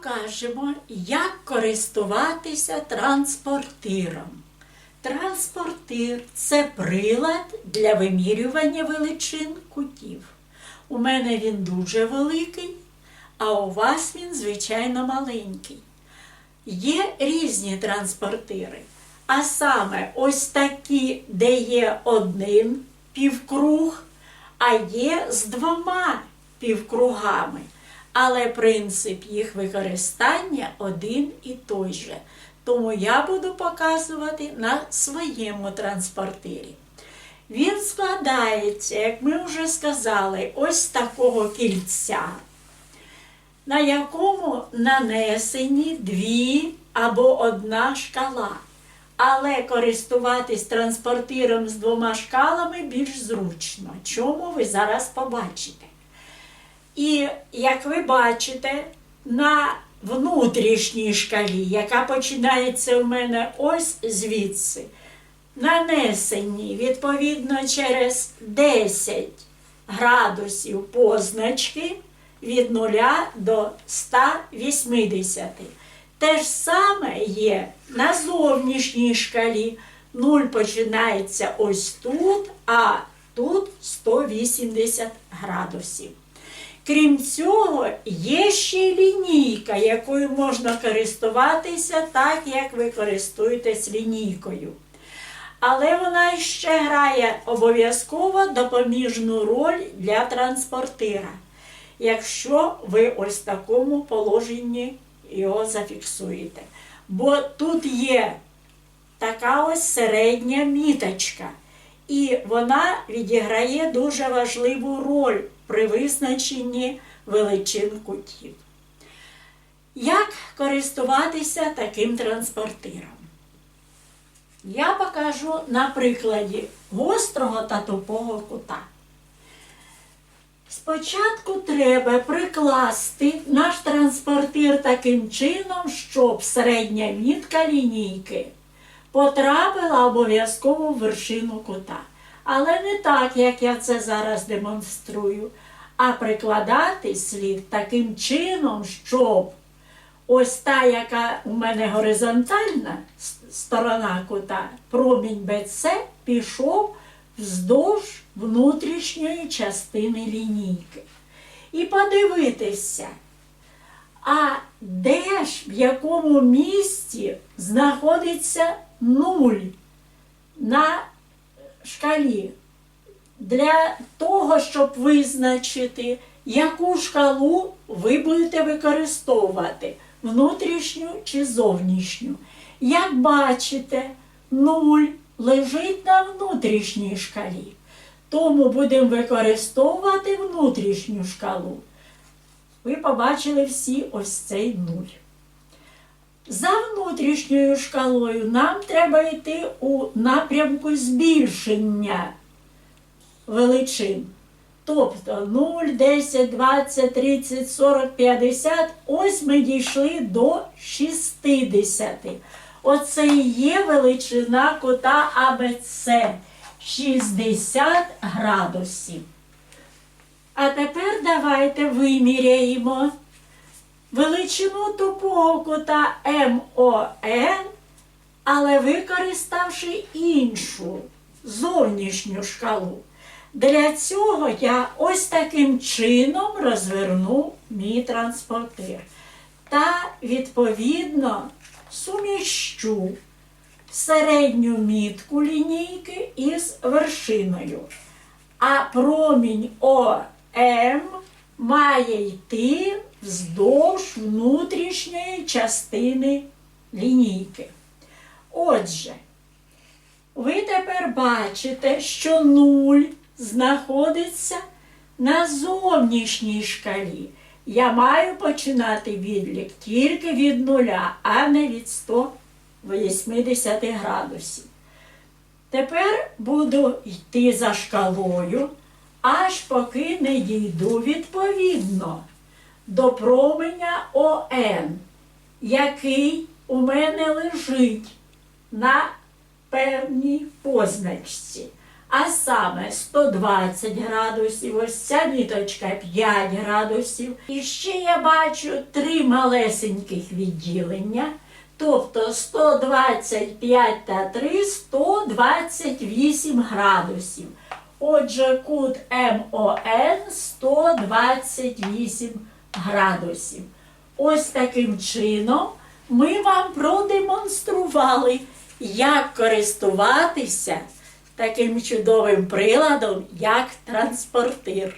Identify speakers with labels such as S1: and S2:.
S1: покажемо, як користуватися транспортиром. Транспортир це прилад для вимірювання величин кутів. У мене він дуже великий, а у вас він, звичайно, маленький. Є різні транспортири. А саме ось такі, де є один півкруг, а є з двома півкругами. Але принцип їх використання один і той же. Тому я буду показувати на своєму транспортирі. Він складається, як ми вже сказали, ось такого кільця, на якому нанесені дві або одна шкала. Але користуватись транспортиром з двома шкалами більш зручно. Чому ви зараз побачите? І як ви бачите, на внутрішній шкалі, яка починається у мене ось звідси, нанесені відповідно через 10 градусів позначки від 0 до 180. Те ж саме є на зовнішній шкалі. 0 починається ось тут, а тут 180 градусів. Крім цього, є ще й лінійка, якою можна користуватися так, як ви користуєтесь лінійкою. Але вона ще грає обов'язково допоміжну роль для транспортира, якщо ви ось в такому положенні його зафіксуєте. Бо тут є така ось середня міточка, і вона відіграє дуже важливу роль при визначенні величин кутів. Як користуватися таким транспортиром? Я покажу на прикладі гострого та тупого кута. Спочатку треба прикласти наш транспортир таким чином, щоб середня мітка лінійки потрапила обов'язково в вершину кута. Але не так, як я це зараз демонструю, а прикладати слід таким чином, щоб ось та, яка у мене горизонтальна сторона кута, промінь БЦ пішов вздовж внутрішньої частини лінійки. І подивитися, а де ж в якому місці знаходиться нуль на шкалі? Для того, щоб визначити, яку шкалу ви будете використовувати, внутрішню чи зовнішню. Як бачите, нуль лежить на внутрішній шкалі. Тому будемо використовувати внутрішню шкалу. Ви побачили всі ось цей нуль. За внутрішньою шкалою нам треба йти у напрямку збільшення величин. Тобто 0, 10, 20, 30, 40, 50. Ось ми дійшли до 60. Оце і є величина кота АБЦ 60 градусів. А тепер давайте виміряємо величину тупого кута МОН, але використавши іншу зовнішню шкалу. Для цього я ось таким чином розверну мій транспортир та, відповідно, суміщу середню мітку лінійки із вершиною. А промінь ОМ має йти вздовж внутрішньої частини лінійки. Отже, ви тепер бачите, що нуль знаходиться на зовнішній шкалі. Я маю починати відлік тільки від нуля, а не від 180 градусів. Тепер буду йти за шкалою, аж поки не дійду відповідно до променя ОН, який у мене лежить на певній позначці. А саме 120 градусів, ось ця ніточка 5 градусів. І ще я бачу три малесеньких відділення. Тобто 125 та 3 128 градусів. Отже, кут МОН 128 градусів. Ось таким чином ми вам продемонстрували, як користуватися таким чудовим приладом, як транспортир.